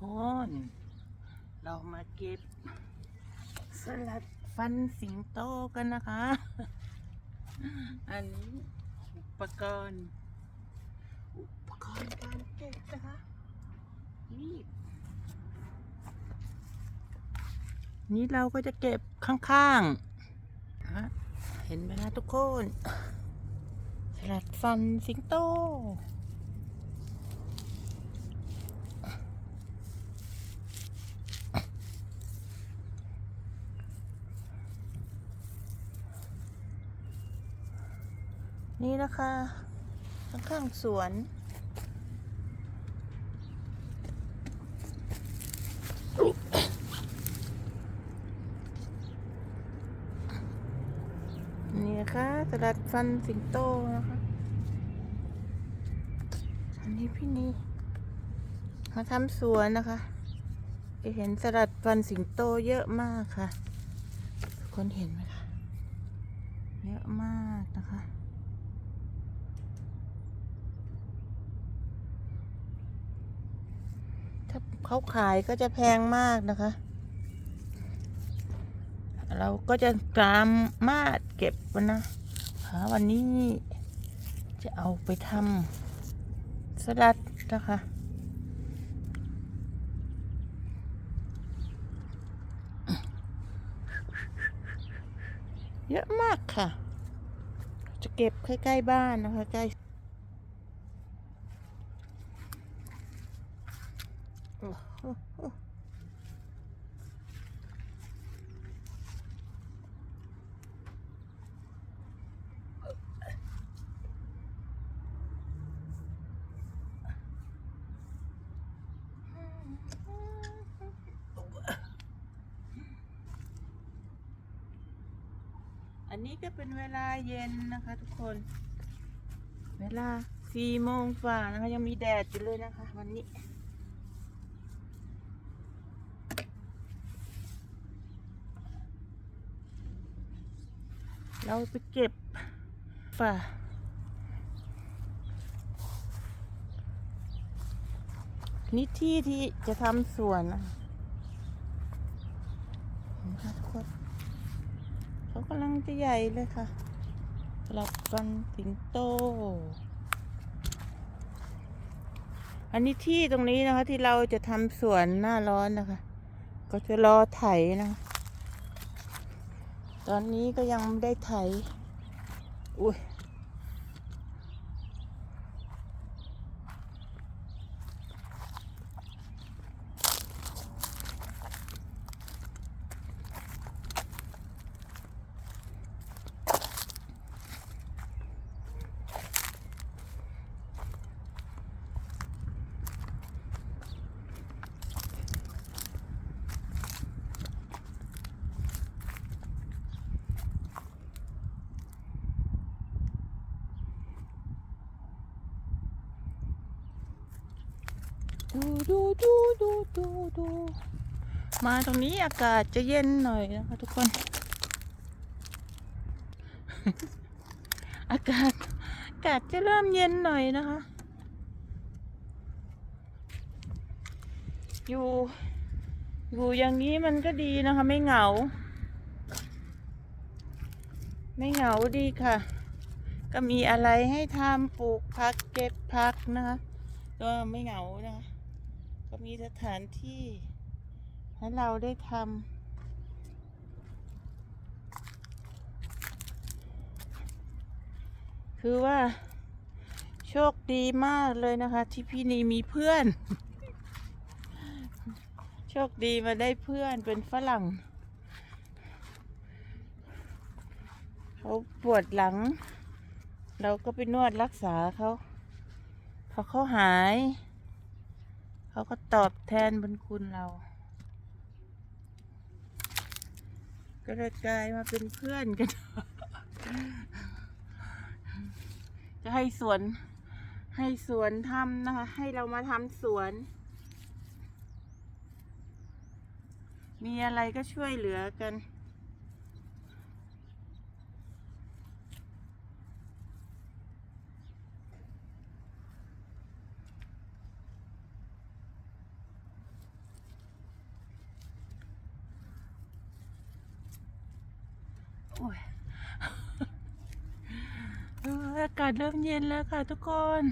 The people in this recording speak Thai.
คน เรามาเก็บ สลัดฟันสิงโตกันนะคะ อันนี้อุปกรณ์ อุปกรณ์การเก็บนะคะนี่นี่เราก็จะเก็บข้างๆฮะเห็นไหมนะทุกคน สลัดฟันสิงโต นี่นะคะข้างๆสวน นี่นะคะสลัดฟันสิงโตนะคะ อันนี้พี่นีมาทำสวนนะคะ จะเห็นสลัดฟันสิงโตเยอะมากค่ะ ทุกคนเห็นไหมคะ เยอะมากนะคะ ถ้าเขาขายก็จะแพงมากนะคะ เราก็จะสามมารถเก็บวันนะหาวันนี้จะเอาไปทำสลัดนะคะเยอะมากค่ะ จะเก็บใกล้ๆบ้านนะคะใกล้ อันนี้ก็เป็นเวลาเย็นนะคะทุกคน เวลาสี่โมงฝ่านะคะ ยังมีแดดอยู่เลยนะคะ วันนี้ เราไปเก็บป่านี่ที่ที่จะทำสวนนะเห็นไหมคะทุกคนเขากำลังจะใหญ่เลยค่ะสลับฟันสิงโต อันนี้ที่ตรงนี้นะคะที่เราจะทำสวนหน้าร้อนนะคะ ก็จะรอไถนะคะ ตอนนี้ก็ยังไม่ได้ไถอุ้ย ดูดูดูดูดูดูมาตรงนี้อากาศจะเย็นหน่อยนะคะทุกคน อากาศอากาศจะเริ่มเย็นหน่อยนะคะ อยู่ อยู่อย่างนี้มันก็ดีนะคะ ไม่เหงา ไม่เหงาดีค่ะ ก็มีอะไรให้ทำปลูกผักเก็บผักนะคะ ก็ไม่เหงานะคะ ก็มีสถานที่ให้เราได้ทำคือว่าโชคดีมากเลยนะคะ ที่พี่นีมีเพื่อน โชคดีมาได้เพื่อนเป็นฝรั่ง เขาปวดหลัง เราก็ไปนวดรักษาเขาพอเขาหาย เขาก็ตอบแทนบุญคุณเรา ก็เลยกลายมาเป็นเพื่อนกัน จะให้สวน ให้สวนทำนะคะ ให้เรามาทำสวน มีอะไรก็ช่วยเหลือกัน โอ้ย เออ อากาศเริ่มเย็นแล้วค่ะทุกคน